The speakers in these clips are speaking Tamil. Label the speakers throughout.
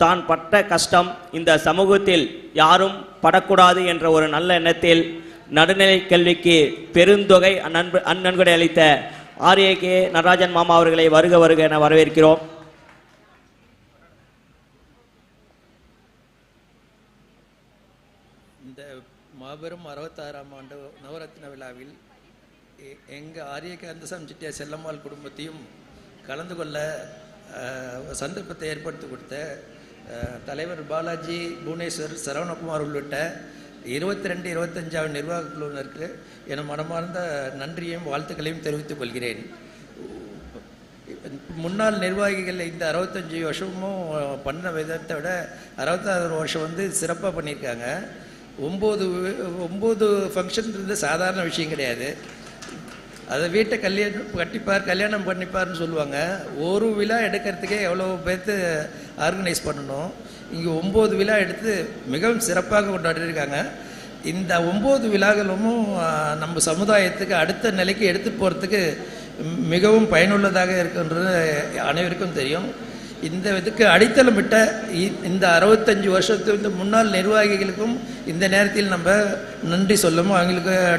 Speaker 1: தான் பட்ட கஷ்டம் இந்த சமூகத்தில் யாரும் படக்கூடாது என்ற ஒரு நல்ல எண்ணத்தில் நடுநிலை கல்விக்கு பெருந்தொகை நண்பு அந்நன்கொடை அளித்த ஆர்ஏ கே நடராஜன் மாமா அவர்களை வருக வருக என வரவேற்கிறோம்.
Speaker 2: இந்த மாபெரும் அறுபத்தாறாம் ஆண்டு நவரத்ன விழாவில் எ- ஆரிய கந்தசாமி செட்டியார் செல்லம்மாள் குடும்பத்தையும் கலந்து கொள்ள சந்தர்ப்பத்தை ஏற்படுத்தி கொடுத்த தலைவர் பாலாஜி புவனேஸ்வர் சரவணகுமார் உள்ளிட்ட இருபத்தி ரெண்டு இருபத்தஞ்சாவது நிர்வாக குழுவினருக்கு என மனமார்ந்த நன்றியையும் வாழ்த்துக்களையும் தெரிவித்துக் கொள்கிறேன். முன்னாள் நிர்வாகிகள் இந்த அறுபத்தஞ்சி வருஷமும் பண்ண விதத்தை விட அறுபத்தாறு வருஷம் வந்து சிறப்பாக பண்ணியிருக்காங்க. ஒம்பது ஒம்பது ஃபங்க்ஷன் சாதாரண விஷயம் கிடையாது. அதை வீட்டை கல்யாணம் கட்டிப்பார் கல்யாணம் பண்ணிப்பார்னு சொல்லுவாங்க. ஒரு விழா எடுக்கிறதுக்கே எவ்வளோ பேர்த்து ஆர்கனைஸ் பண்ணணும். இங்கே ஒம்பது விழா எடுத்து மிகவும் சிறப்பாக கொண்டாடிருக்காங்க இந்த ஒம்பது விழாக்களும் நம்ம சமுதாயத்துக்கு அடுத்த நிலைக்கு எடுத்துகிட்டு போகிறதுக்கு மிகவும் பயனுள்ளதாக இருக்குன்றது அனைவருக்கும் தெரியும். இந்த இதுக்கு அடித்தளமிட்ட இ- இந்த அறுபத்தஞ்சு வருஷத்து முன்னாள் நிர்வாகிகளுக்கும் இந்த நேரத்தில் நம்ம நன்றி சொல்லவும் அவங்களுக்கு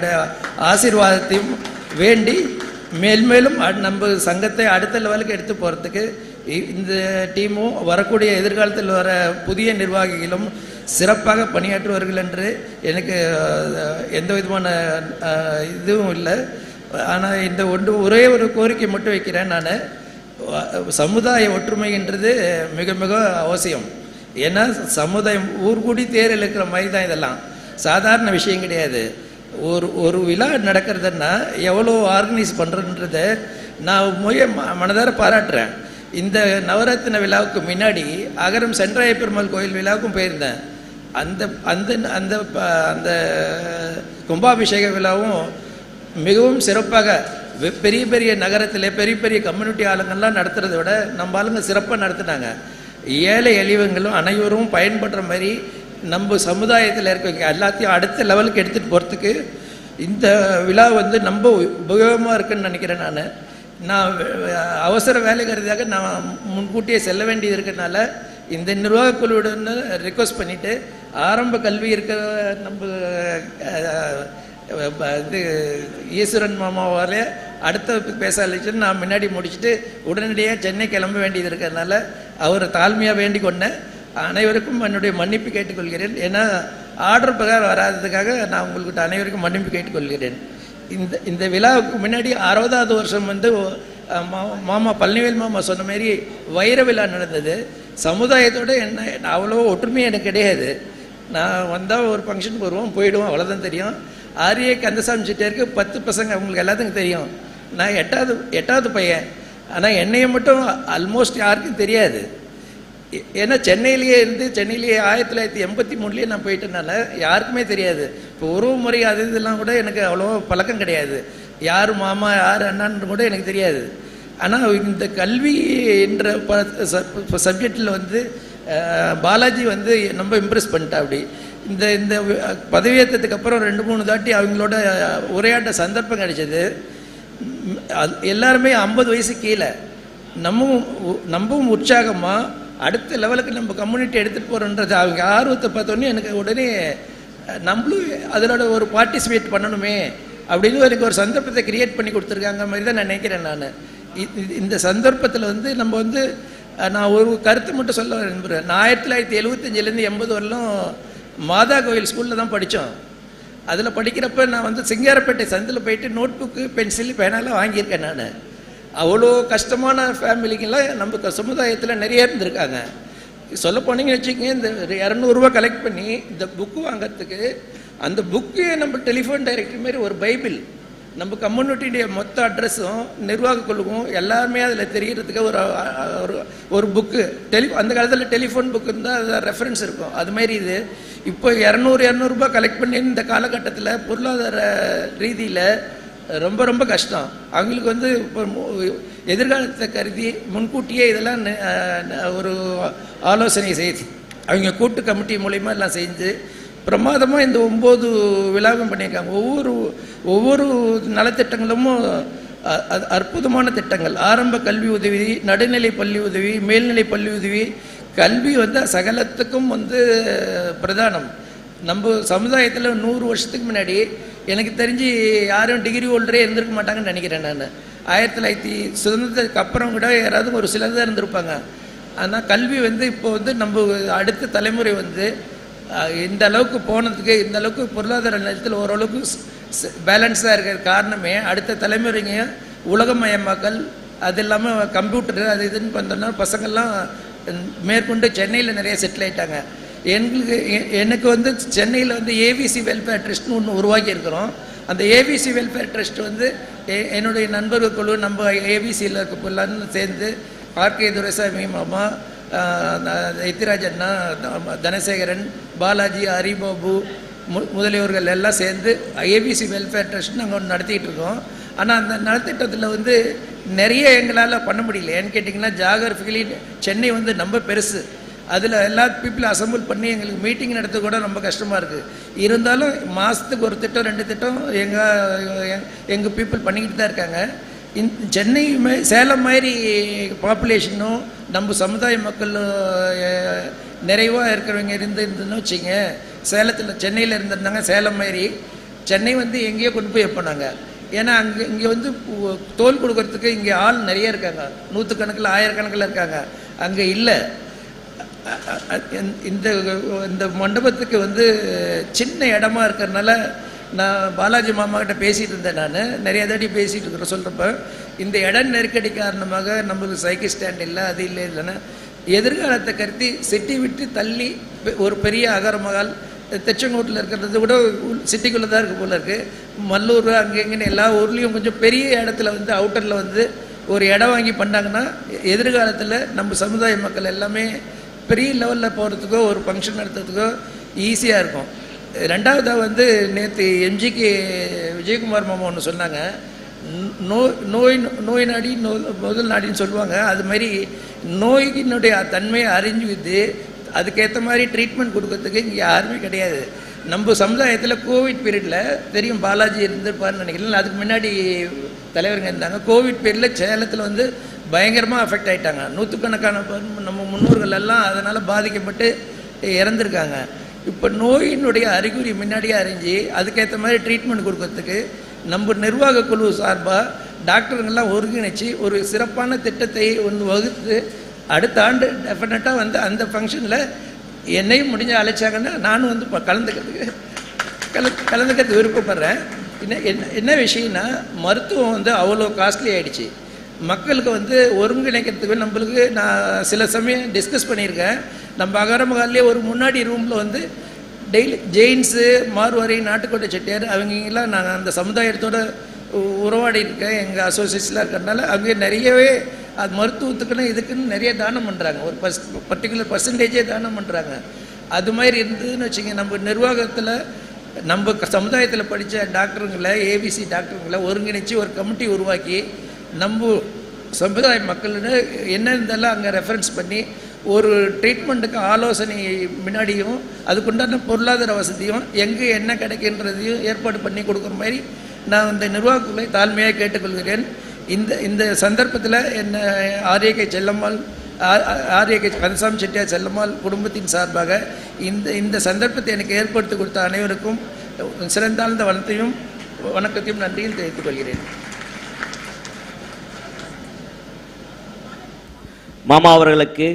Speaker 2: ஆசீர்வாதத்தையும் வேண்டி மேல்மேலும் அ- நம்ம சங்கத்தை அடுத்த லெவலுக்கு எடுத்து போகிறதுக்கு இந்த டீமும் வரக்கூடிய எதிர்காலத்தில் வர புதிய நிர்வாகிகளும் சிறப்பாக பணியாற்றுவார்கள் என்று எனக்கு எந்த விதமான இதுவும் இல்லை. ஆனால் இந்த ஒன்று ஒரே ஒரு கோரிக்கை மட்டும் வைக்கிறேன் நான். சமுதாய ஒற்றுமைன்றது மிக மிக அவசியம். ஏன்னா சமுதாயம் ஊர்கூடி தேர் இழுக்கிற மாதிரி தான் இதெல்லாம். சாதாரண விஷயம் கிடையாது. ஒரு ஒரு விழா நடக்கிறதுன்னா எவ்வளோ ஆர்கனைஸ் பண்ணுறன்றத நான் முய ம- மனதார பாராட்டுறேன். இந்த நவரத்ன விழாவுக்கு முன்னாடி அகரம் சென்றாய பெருமாள் கோயில் விழாவுக்கும் போயிருந்தேன். அந்த அந்த அந்த ப- அந்த கும்பாபிஷேக விழாவும் மிகவும் சிறப்பாக பெரிய பெரிய நகரத்தில் பெரிய பெரிய கம்யூனிட்டி ஆளுங்கள்லாம் நடத்துறதை விட நம்ம ஆளுங்க சிறப்பாக நடத்துனாங்க. ஏழை எளிவங்களும் அனைவரும் பயன்படுற மாதிரி நம்ம சமுதாயத்தில் இருக்க எல்லாத்தையும் அடுத்த லெவலுக்கு எடுத்துகிட்டு போகிறதுக்கு இந்த விழா வந்து ரொம்ப உபயோகமாக இருக்குன்னு நினைக்கிறேன் நான். நான் அவசர வேலைங்கிறதுக்காக நான் முன்கூட்டியே செல்ல வேண்டியது இருக்கிறனால இந்த நிர்வாக குழுவிடன்னு ரிக்வஸ்ட் பண்ணிவிட்டு ஆரம்ப கல்வி இருக்க நம்ம இது ஈஸ்வரன் மாமாவால் அடுத்த பேச நான் முன்னாடி முடிச்சுட்டு உடனடியாக சென்னை கிளம்ப வேண்டியது இருக்கிறதுனால அவரை தாழ்மையாக வேண்டிக் கொண்டேன். அனைவருக்கும் என்னுடைய மன்னிப்பு கேட்டுக்கொள்கிறேன். ஏன்னா ஆர்டர் பிரகாரம் வராததுக்காக நான் உங்களுக்கு அனைவருக்கும் மன்னிப்பு கேட்டுக்கொள்கிறேன். இந்த இந்த விழாவுக்கு முன்னாடி அறுபதாவது வருஷம் வந்து மாமா பழனிவேல் மாமா சொன்ன மாதிரி வைர விழா நடந்தது. சமுதாயத்தோட என்ன அவ்வளோ ஒற்றுமை எனக்கு கிடையாது. நான் வந்தால் ஒரு ஃபங்க்ஷனுக்கு வருவோம் போயிடுவோம் அவ்வளோதான் தெரியும். ஆரிய கந்தசாமி சிட்டியாருக்கு பத்து பசங்க அவங்களுக்கு எல்லாத்துக்கும் தெரியும். நான் எட்டாவது எட்டாவது பையன். ஆனால் என்னையை மட்டும் ஆல்மோஸ்ட் யாருக்கும் தெரியாது. ஏன்னா சென்னையிலேயே இருந்து சென்னையிலேயே ஆயிரத்தி தொள்ளாயிரத்தி எண்பத்தி மூணுலேயே நான் போயிட்டனால யாருக்குமே தெரியாது. இப்போ உறவு முறை அது இதெல்லாம் கூட எனக்கு அவ்வளோ பழக்கம் கிடையாது. யார் மாமா யார் அண்ணான்னு கூட எனக்கு தெரியாது. ஆனால் இந்த கல்வி என்ற ப சப்ஜெக்டில் வந்து பாலாஜி வந்து ரொம்ப இம்ப்ரெஸ் பண்ணிட்டா அப்படி இந்த இந்த பதவியேற்றத்துக்கு அப்புறம் ரெண்டு மூணு தாட்டி அவங்களோட உரையாட்ட சந்தர்ப்பம் கிடைச்சது. அது எல்லாருமே ஐம்பது வயசு கீழே. நம்மவும் நம்பவும் உற்சாகமாக அடுத்த லெவலுக்கு நம்ம கம்யூனிட்டி எடுத்துகிட்டு போகிறோன்றது அவங்க ஆர்வத்தை பார்த்தோன்னே எனக்கு உடனே நம்மளும் அதனோட ஒரு பார்ட்டிசிபேட் பண்ணணுமே அப்படின்னு எனக்கு ஒரு சந்தர்ப்பத்தை கிரியேட் பண்ணி கொடுத்துருக்காங்க மாதிரி தான் நான் நினைக்கிறேன் நான். இந்த சந்தர்ப்பத்தில் வந்து நம்ம வந்து நான் ஒரு கருத்து மட்டும் சொல்ல விரும்புகிறேன் நான் ஆயிரத்தி தொள்ளாயிரத்தி எழுபத்தஞ்சிலேருந்து எண்பது வரலும் மாதா கோயில் ஸ்கூலில் தான் படித்தோம். அதில் படிக்கிறப்ப நான் வந்து சிங்காரப்பேட்டை சந்தில் போயிட்டு நோட் புக்கு பென்சில் பேனாலாம் வாங்கியிருக்கேன் நான். அவ்வளோ கஷ்டமான ஃபேமிலிக்கெல்லாம் நம்ம சமுதாயத்தில் நிறைய இருந்திருக்காங்க. சொல்ல போனீங்கன்னு வச்சுக்கோங்க இந்த இரநூறுவா கலெக்ட் பண்ணி இந்த புக்கு வாங்கிறதுக்கு அந்த புக்கு நம்ம டெலிஃபோன் டைரக்டர் மாதிரி ஒரு பைபிள். நம்ம கம்யூனிட்டியுடைய மொத்த அட்ரஸும் நிர்வாக குழுவும் எல்லாருமே அதில் தெரிகிறதுக்கு ஒரு ஒரு ஒரு புக்கு டெலி அந்த காலத்தில் டெலிஃபோன் புக்கு இருந்தால் அது ரெஃபரன்ஸ் இருக்கும். அது மாதிரி இது. இப்போ இரநூறு இரநூறுபா கலெக்ட் பண்ணி இந்த காலகட்டத்தில் பொருளாதார ரீதியில் ரொம்ப ரொம்ப கஷ்டம். அவங்களுக்கு வந்து இப்போ எதிர்காலத்தை கருதி முன்கூட்டியே இதெல்லாம் ந- ஒரு ஆலோசனை செய்து அவங்க கூட்டு கமிட்டி மூலயமா எல்லாம் செஞ்சு பிரமாதமாக இந்த ஒம்பது விழாவும் பண்ணியிருக்காங்க. ஒவ்வொரு ஒவ்வொரு நலத்திட்டங்களும் அற்புதமான திட்டங்கள். ஆரம்ப கல்வி உதவி நடுநிலை பள்ளி உதவி மேல்நிலை பள்ளி உதவி கல்வி வந்து சகலத்துக்கும் வந்து பிரதானம். நம்ம சமுதாயத்தில் நூறு வருஷத்துக்கு முன்னாடி எனக்கு தெரிஞ்சு யாரும் டிகிரி ஹோல்டரே இருந்திருக்க மாட்டாங்கன்னு நினைக்கிறேன் நான். ஆயிரத்தி தொள்ளாயிரத்தி சுதந்திரத்துக்கு அப்புறம் கூட யாராவது ஒரு சிலர் தான் இருந்திருப்பாங்க. ஆனால் கல்வி வந்து இப்போ வந்து நம்ம அடுத்த தலைமுறை வந்து இந்த அளவுக்கு போனதுக்கு இந்த அளவுக்கு பொருளாதார நிலத்தில் ஓரளவுக்கு பேலன்ஸாக இருக்கிற காரணமே அடுத்த தலைமுறைங்க உலகமயமாக்கல் அது இல்லாமல் கம்ப்யூட்டர் அது இதுன்னு பார்த்தோம்னா பசங்கள்லாம் மேற்கொண்டு சென்னையில் நிறைய செட்டில் ஆயிட்டாங்க. எங்களுக்கு எனக்கு வந்து சென்னையில் வந்து ஏவிசி வெல்ஃபேர் ட்ரஸ்ட்னு ஒன்று உருவாக்கி இருக்கிறோம் அந்த ஏவிசி வெல்ஃபேர் ட்ரஸ்ட் வந்து எ- என்னுடைய நண்பர்கள் குழு நம்ம ஏவிசியில் இருக்க பிள்ளைன்னு சேர்ந்து ஆர்கே துரைசாமி மாமா ஆஹ், எத்திராஜ் அண்ணா தனசேகரன் பாலாஜி ஹரிபாபு மு முதலியவர்கள் எல்லாம் சேர்ந்து ஏபிசி வெல்ஃபேர் ட்ரஸ்ட் நாங்கள் ஒன்று நடத்திட்டு இருக்கோம். ஆனால் அந்த நலத்திட்டத்தில் வந்து நிறைய எங்களால் பண்ண முடியல. ஏன்னு கேட்டிங்கன்னா ஜாகிரபிக்கலி சென்னை வந்து ரொம்ப பெருசு. அதில் எல்லா பீப்புளும் அசம்பிள் பண்ணி எங்களுக்கு மீட்டிங் நடத்த கூட ரொம்ப கஷ்டமாக இருக்குது இருந்தாலும் மாதத்துக்கு ஒரு திட்டம் ரெண்டு திட்டம் எங்கள் எங்கள் பீப்புள் பண்ணிக்கிட்டு தான் இருக்காங்க. இந் சென்னை சேலம் மாதிரி பாப்புலேஷனும் நம்ம சமுதாய மக்கள் நிறைவாக இருக்கிறவங்க இருந்து இருந்துன்னு வச்சுங்க சேலத்தில் சென்னையில் இருந்திருந்தாங்க சேலம் மாதிரி. சென்னை வந்து எங்கேயோ கொண்டு போய் வைப்போம் ஏன்னா அங்கே இங்கே வந்து தோல் கொடுக்கறதுக்கு இங்கே ஆள் நிறைய இருக்காங்க. நூற்றுக்கணக்கில் ஆயிரக்கணக்கில் இருக்காங்க. அங்கே இல்லை. இந்த- இந்த இந்த மண்டபத்துக்கு வந்து சின்ன இடமா இருக்கிறதுனால நான் பாலாஜி மாமா கிட்ட பேசிட்டு இருந்தேன் நான். நிறைய தாட்டி பேசிட்டு இருக்கிறேன் சொல்கிறப்ப இந்த இடம் நெருக்கடி காரணமாக நம்மளுக்கு சைக்கிள் ஸ்டாண்ட் இல்லை அது இல்லை இல்லைன்னா எதிர்காலத்தை கருத்தி சிட்டி விட்டு தள்ளி பெ- ஒரு பெரிய அகரமகால் திருச்செங்கோட்டில் இருக்கிறது கூட சிட்டிக்குள்ளே தான் இருக்குது போல இருக்கு. மல்லூர் அங்கே இங்கேன்னு எல்லா ஊர்லேயும் கொஞ்சம் பெரிய இடத்துல வந்து அவுட்டரில் வந்து ஒரு இடம் வாங்கி பண்ணாங்கன்னா எதிர்காலத்தில் நம்ம சமுதாய மக்கள் எல்லாமே பெரிய லெவலில் போகிறதுக்கோ ஒரு ஃபங்க்ஷன் நடத்துறதுக்கோ ஈஸியாக இருக்கும். ரெண்டாவதாக வந்து நேற்று எம்ஜிக்கு விஜயகுமார் மாமா ஒன்று சொன்னாங்க. நோ நோய் நோய் நோய் நாடி நோ முதல் நாடின்னு சொல்லுவாங்க. அது மாதிரி நோயினுடைய தன்மையை அறிஞ்சுக்கிட்டு அதுக்கேற்ற மாதிரி ட்ரீட்மெண்ட் கொடுக்கறதுக்கு இங்கே யாருமே கிடையாது. நம்ம சமுதாயத்தில் கோவிட் பீரியடில் தெரியும் பாலாஜி இருந்திருப்பாருன்னு நினைக்கிறேன். அதுக்கு முன்னாடி தலைவருங்க இருந்தாங்க. கோவிட் பீரியடில் சேலத்தில் வந்து பயங்கரமாக அஃபெக்ட் ஆகிட்டாங்க நூற்றுக்கணக்கான நம்ம முன்னோர்கள் எல்லாம் அதனால் பாதிக்கப்பட்டு இறந்துருக்காங்க. இப்போ நோயினுடைய அறிகுறி முன்னாடியே அறிஞ்சு அதுக்கேற்ற மாதிரி ட்ரீட்மெண்ட் கொடுக்கறதுக்கு நம்ம நிர்வாக குழு சார்பாக டாக்டருங்கெல்லாம் ஒருங்கிணைச்சு ஒரு சிறப்பான திட்டத்தை ஒன்று வகுத்து அடுத்த ஆண்டு டெஃபினட்டாக வந்து அந்த ஃபங்க்ஷனில் என்னையும் முடிஞ்ச அழைச்சாங்கன்னா நானும் வந்து இப்போ கலந்துக்கிறதுக்கு கல கலந்துக்கிறதுக்கு விருப்பப்படுறேன். என்ன என்ன என்ன விஷயம்னா மருத்துவம் வந்து அவ்வளோ காஸ்ட்லி ஆகிடுச்சு மக்களுக்கு வந்து ஒருங்கிணைக்கிறதுக்கு நம்மளுக்கு நான் சில சமயம் டிஸ்கஸ் பண்ணியிருக்கேன். நம்ம அகரமகாலே ஒரு முன்னாடி ரூமில் வந்து டெய்லி ஜெயின்ஸு மார்வாரி நாட்டுக்கோட்டை செட்டியார் அவங்கெல்லாம் நான் அந்த சமுதாயத்தோட உறவாடி இருக்கேன் எங்கள் அசோசியேஷனில் இருக்கிறதுனால அங்கே நிறையவே அது மருத்துவத்துக்குன்னு இதுக்குன்னு நிறைய தானம் பண்ணுறாங்க ஒரு பர்ஸ் பர்டிகுலர் பர்சன்டேஜே தானம் பண்ணுறாங்க அது மாதிரி இருந்ததுன்னு வச்சுங்க நம்ம நிர்வாகத்தில் நம்ம க- சமுதாயத்தில் படித்த டாக்டருங்களை ஏபிசி டாக்டருங்களை ஒருங்கிணைச்சு ஒரு கமிட்டி உருவாக்கி நம்ம சமுதாய மக்கள்னு என்ன இருந்தாலும் அங்கே ரெஃபரன்ஸ் பண்ணி ஒரு ட்ரீட்மெண்ட்டுக்கு ஆலோசனை முன்னாடியும் அதுக்குண்டான பொருளாதார வசதியும் எங்கே என்ன கிடைக்கின்றதையும் ஏற்பாடு பண்ணி கொடுக்குற மாதிரி நான் இந்த நிர்வாகங்களை தாழ்மையாக கேட்டுக்கொள்கிறேன். இந்த இந்த சந்தர்ப்பத்தில் என்ன ஆரியகை செல்லம்மாள் ஆரியகை கந்தசாமி செட்டியார் செல்லம்மாள் குடும்பத்தின் சார்பாக இந்த இந்த சந்தர்ப்பத்தை எனக்கு ஏற்படுத்தி கொடுத்த அனைவருக்கும் சிறந்தாழ்ந்த வளத்தையும் வணக்கத்தையும் நன்றியும் தெரிவித்துக் கொள்கிறேன்.
Speaker 1: மாமா அவர்களுக்கு